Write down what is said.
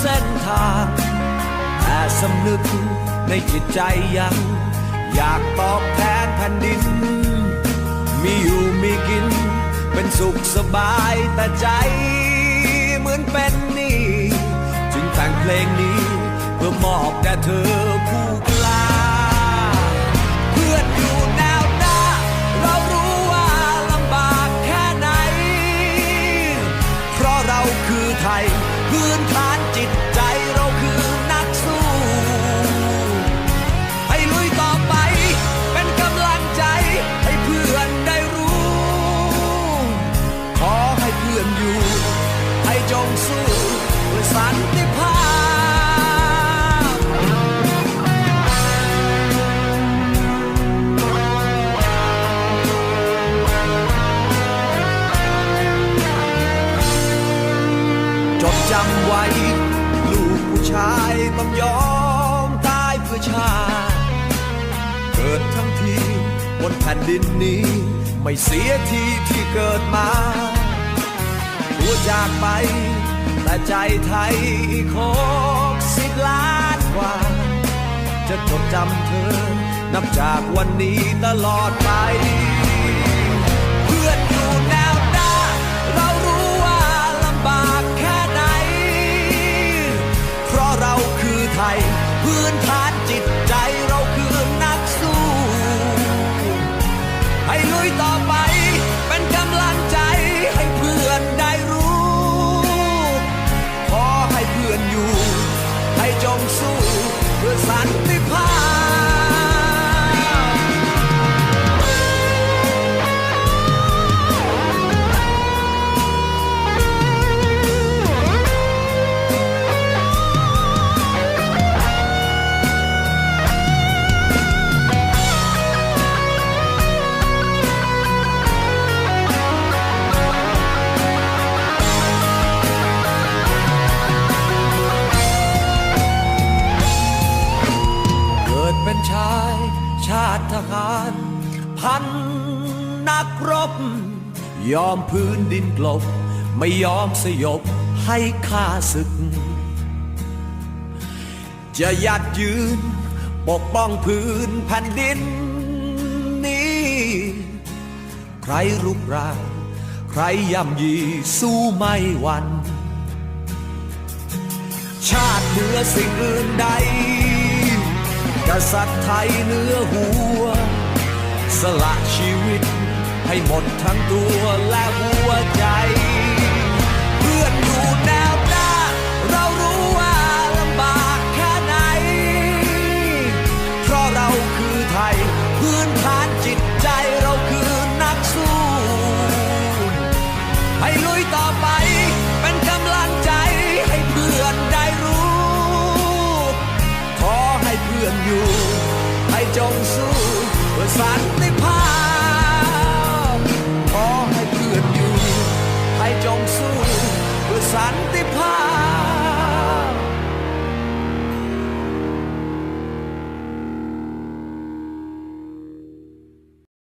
เส้นทาง แต่สำนึกในจิตใจยัง อยากตอบแทนแผ่นดิน มีอยู่มีกิน เป็นสุขสบายแต่ใจเหมือนเป็นนี่ จึงแต่งเพลงนี้เพื่อมอบแด่เธอผู้ พื้นฐานจิต ต้องยอมตายเพื่อชาติเกิดทั้งทีบนแผ่นดินนี้ ไม่เสียทีที่เกิดมาตัวจากไป แต่ใจไทยอีกหกสิบล้านกว่า จะจดจำเธอ นับจากวันนี้ตลอดไป ยต่อไป เป็นกำลังใจให้เพื่อนได้รู้ ขอให้เพื่อนอยู่ ให้จงสู้เพื่อสันติายชาติทหาร พันนักรบ ยอมพื้นดินกลบ ไม่ยอมสยบให้ข้าศึก จะยัดยืน ปกป้องพื้นแผ่นดินนี้ ใครรุกรานใครย่ำยีสู้ไม่หวันชาติเหนือสิ่งอื่นใด กษัตริย์ไทยเนื้อหัว สละชีวิตให้หมดทั้งตัวและหัวใจ เพื่อนอยู่แนวหน้า เรารู้ว่าลำบากแค่ไหน เพราะเราคือไทย พื้นฐานจิตใจเราคือนักสู้ ให้ลุยต่อไป จงสู้เพื่อสันติ